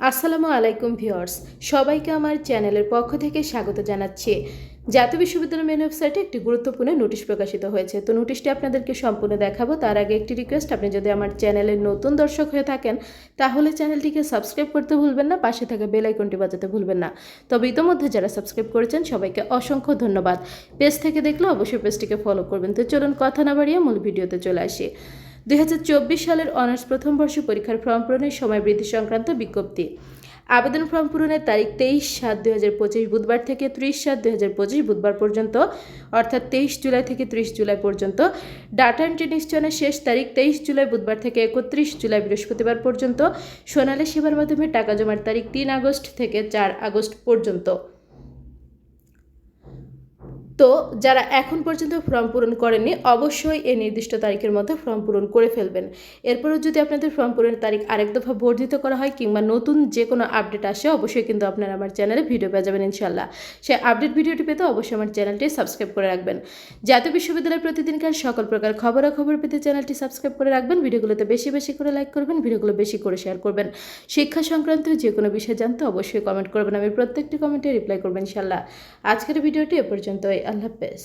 আসসালামু আলাইকুম ভিউয়ার্স, সবাইকে আমার চ্যানেলের পক্ষ থেকে স্বাগত জানাচ্ছি। জাতীয় বিশ্ববিদ্যালয় মেন ওয়েবসাইটে একটি গুরুত্বপূর্ণ নোটিশ প্রকাশিত হয়েছে। তো নোটিশটি আপনাদেরকে সম্পূর্ণ দেখাবো। তার আগে একটি রিকোয়েস্ট, আপনি যদি আমার চ্যানেলের নতুন দর্শক হয়ে থাকেন, তাহলে চ্যানেলটিকে সাবস্ক্রাইব করতে ভুলবেন না, পাশে থাকা বেল আইকনটি বাজাতে ভুলবেন না। তবে ইতোমধ্যে যারা সাবস্ক্রাইব করেছেন, সবাইকে অসংখ্য ধন্যবাদ। পেজ থেকে দেখলে অবশ্যই পেজটিকে ফলো করবেন। তো চলুন কথা না বাড়িয়ে মূল ভিডিওতে চলে আসি। দু হাজার চব্বিশ সালের অনার্স প্রথম বর্ষ পরীক্ষার ফর্ম পূরণের সময় বৃদ্ধি সংক্রান্ত বিজ্ঞপ্তি। আবেদন ফর্ম পূরণের তারিখ তেইশ সাত দুই পঁচিশ বুধবার থেকে ত্রিশ সাত দুই পঁচিশ বুধবার পর্যন্ত, অর্থাৎ তেইশ জুলাই থেকে ত্রিশ জুলাই পর্যন্ত। ডাটা এন্ট্রি নিশ্চয়নের শেষ তারিখ তেইশ জুলাই বুধবার থেকে একত্রিশ জুলাই বৃহস্পতিবার পর্যন্ত। সোনালী সেবার মাধ্যমে টাকা জমার তারিখ তিন আগস্ট থেকে চার আগস্ট পর্যন্ত। তো যারা এখন পর্যন্ত ফর্ম পূরণ করেননি, অবশ্যই এই নির্দিষ্ট তারিখের মধ্যে ফর্ম পূরণ করে ফেলবেন। এরপরেও যদি আপনাদের ফর্ম পূরণের তারিখ আরেক দফা বর্ধিত করা হয় কিংবা নতুন যে কোনো আপডেট আসে, অবশ্যই কিন্তু আপনারা আমার চ্যানেলে ভিডিও পেয়ে যাবেন ইনশাল্লাহ সেই আপডেট ভিডিওটি পেতে অবশ্যই আমার চ্যানেলটি সাবস্ক্রাইব করে রাখবেন। জাতীয় বিশ্ববিদ্যালয়ের প্রতিদিনকার সকল প্রকার খবরাখবর পেতে চ্যানেলটি সাবস্ক্রাইব করে রাখবেন। ভিডিওগুলোতে বেশি বেশি করে লাইক করবেন, ভিডিওগুলো বেশি করে শেয়ার করবেন। শিক্ষা সংক্রান্ত যে কোনো বিষয় জানতে অবশ্যই কমেন্ট করবেন। আমি প্রত্যেকটি কমেন্টে রিপ্লাই করবেন ইনশাল্লাহ আজকের ভিডিওটি এ পর্যন্তই। আল্লাহ হাফেজ